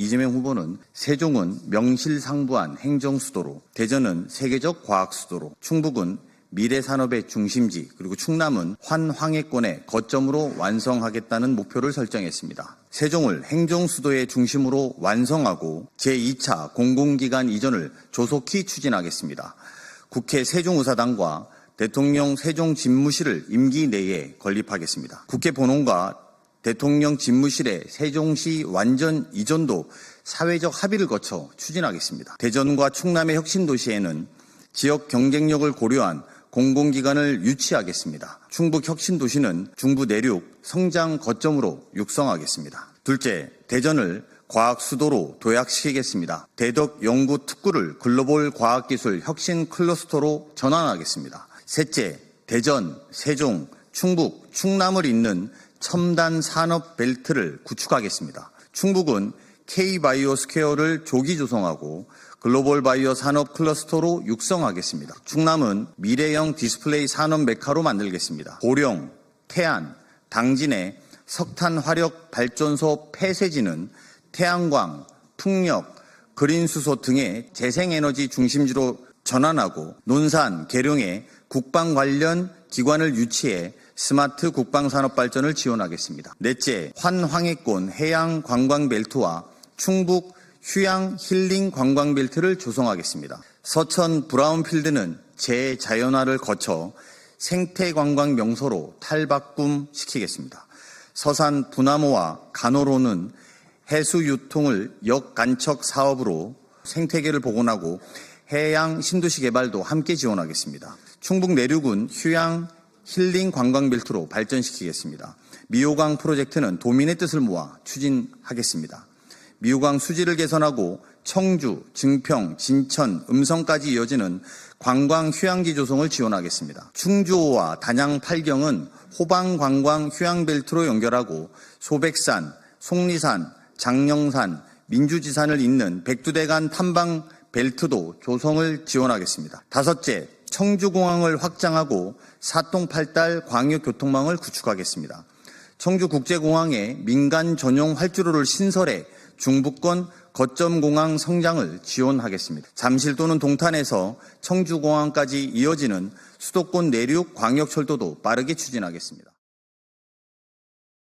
이재명 후보는 세종은 명실상부한 행정 수도로, 대전은 세계적 과학 수도로, 충북은 미래 산업의 중심지, 그리고 충남은 환황해권의 거점으로 완성하겠다는 목표를 설정했습니다. 세종을 행정 수도의 중심으로 완성하고 제2차 공공기관 이전을 조속히 추진하겠습니다. 국회 세종의사당과 대통령 세종집무실을 임기 내에 건립하겠습니다. 국회 본원과 대통령 집무실의 세종시 완전 이전도 사회적 합의를 거쳐 추진하겠습니다. 대전과 충남의 혁신 도시에는 지역 경쟁력을 고려한 공공기관을 유치하겠습니다. 충북 혁신 도시는 중부 내륙 성장 거점으로 육성하겠습니다. 둘째, 대전을 과학 수도로 도약시키겠습니다. 대덕 연구 특구를 글로벌 과학기술 혁신 클러스터로 전환하겠습니다. 셋째, 대전, 세종, 충북, 충남을 잇는 첨단 산업 벨트를 구축하겠습니다. 충북은 K바이오 스퀘어를 조기 조성하고 글로벌 바이오 산업 클러스터로 육성하겠습니다. 충남은 미래형 디스플레이 산업 메카로 만들겠습니다. 고령, 태안, 당진의 석탄 화력 발전소 폐쇄지는 태양광, 풍력, 그린수소 등의 재생에너지 중심지로 전환하고 논산, 계룡에 국방 관련 기관을 유치해 스마트 국방산업 발전을 지원하겠습니다. 넷째, 환황해권 해양 관광 벨트와 충북 휴양 힐링 관광 벨트를 조성하겠습니다. 서천 브라운필드는 재자연화를 거쳐 생태 관광 명소로 탈바꿈 시키겠습니다. 서산 부나모와 간호로는 해수 유통을 역간척 사업으로 생태계를 복원하고 해양 신도시 개발도 함께 지원하겠습니다. 충북 내륙은 휴양 힐링 관광 벨트로 발전시키겠습니다. 미호강 프로젝트는 도민의 뜻을 모아 추진하겠습니다. 미호강 수지를 개선하고 청주, 증평, 진천, 음성까지 이어지는 관광 휴양지 조성을 지원하겠습니다. 충주호와 단양 팔경은 호방 관광 휴양벨트로 연결하고 소백산, 속리산, 장령산, 민주지산을 잇는 백두대간 탐방 벨트도 조성을 지원하겠습니다. 다섯째, 청주공항을 확장하고 사똥팔달 광역교통망을 구축하겠습니다. 청주국제공항에 민간 전용 활주로를 신설해 중부권 거점공항 성장을 지원하겠습니다. 잠실 또는 동탄에서 청주공항까지 이어지는 수도권 내륙 광역철도도 빠르게 추진하겠습니다.